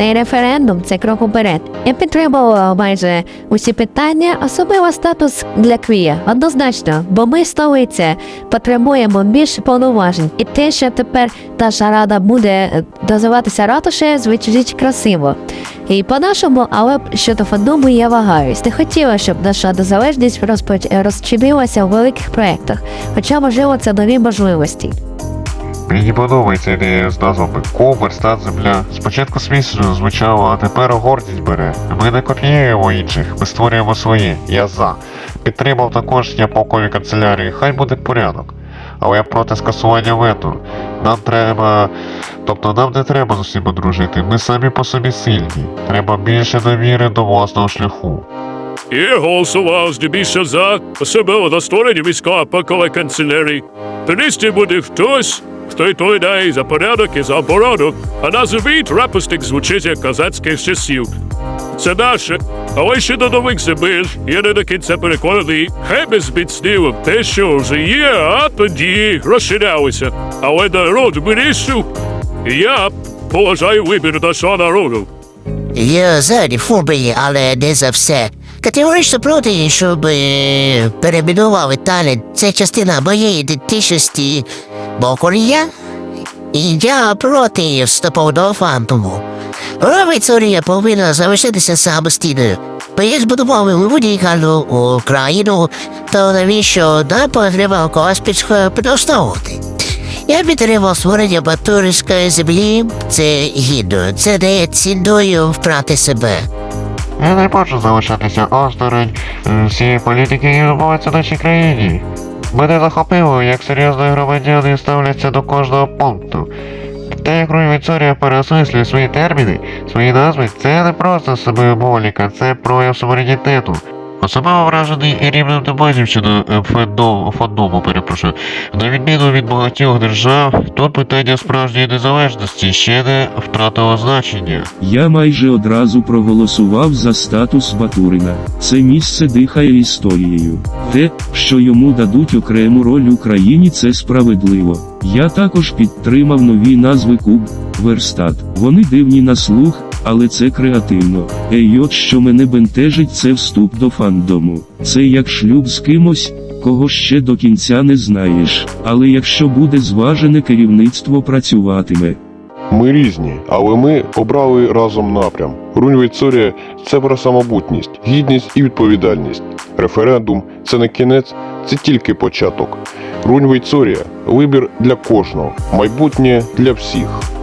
Цей референдум це крок уперед. Я підтримувала майже усі питання, особливо статус для квія. Однозначно, бо ми столиця потребуємо більше повноважень. І те, що тепер наша рада буде е, називатися ратушею, звучить красиво. І по-нашому, але щодо фандому я вагаюсь. Не хотіла, щоб наша незалежність розпоч... розчинилася у великих проєктах, хоча, можливо, це нові можливості. Мені подобається ідея з назвами Комер, стат земля. Спочатку смішно звучало, а тепер гордість бере. Ми не копіюємо інших, ми створюємо свої. Я за. Підтримав також я канцелярії, хай буде порядок. Але я проти скасування вето. Нам треба. Тобто нам не треба з усіма дружити. Ми самі по собі сильні. Треба більше довіри до власного шляху. Я голосував здебільшого за, особливо за створення міського пакової канцелярії. Тоді буде хтось, хто відповідає за порядок і за оборону, а назовіть рапустик звучить як козацьких часів. Це наше, але ще до нових земель я не до кінця переконаний, хай би зміцнило те, що вже є, а тоді розширялося. Але народ вирішив, і я поважаю вибір нашого народу. Я за реформи, але не за все. Категорично проти, щоб перейменували талент. Це частина моєї ідентичності. Бо я і я проти вступовного фантому. Ровицорія повинна залишитися самостійною. Бо я збудував унікальну Україну, то навіщо нам потрібно когось підш- підлаштовувати? Я підтримав створення батурської землі. Це гідно, це дає ціною втрати себе. Я не можу залишатися осторонь е, всієї політики, які відбуваються нашій країні. Мене захопило, як серйозно громадяни ставляться до кожного пункту. Те, як Руй Віцорія переосмислює свої терміни, свої назви, це не просто символіка, це прояв суверенітету. Особливо вражений і рівнем доказів щодо е, фандому, фандому, перепрошую. На відміну від багатьох держав, тут питання справжньої незалежності ще не втратило значення. Я майже одразу проголосував за статус Батурина. Це місце дихає історією. Те, що йому дадуть окрему роль Україні, це справедливо. Я також підтримав нові назви Куб, Верстат. Вони дивні на слух, але це креативно. Ей, от що мене бентежить, це вступ до фандому. Це як шлюб з кимось, кого ще до кінця не знаєш. Але якщо буде зважене керівництво працюватиме. Ми різні, але ми обрали разом напрям. Рунь Вейцорія – це про самобутність, гідність і відповідальність. Референдум це не кінець, це тільки початок. Рунь Вейцорія – вибір для кожного, майбутнє для всіх.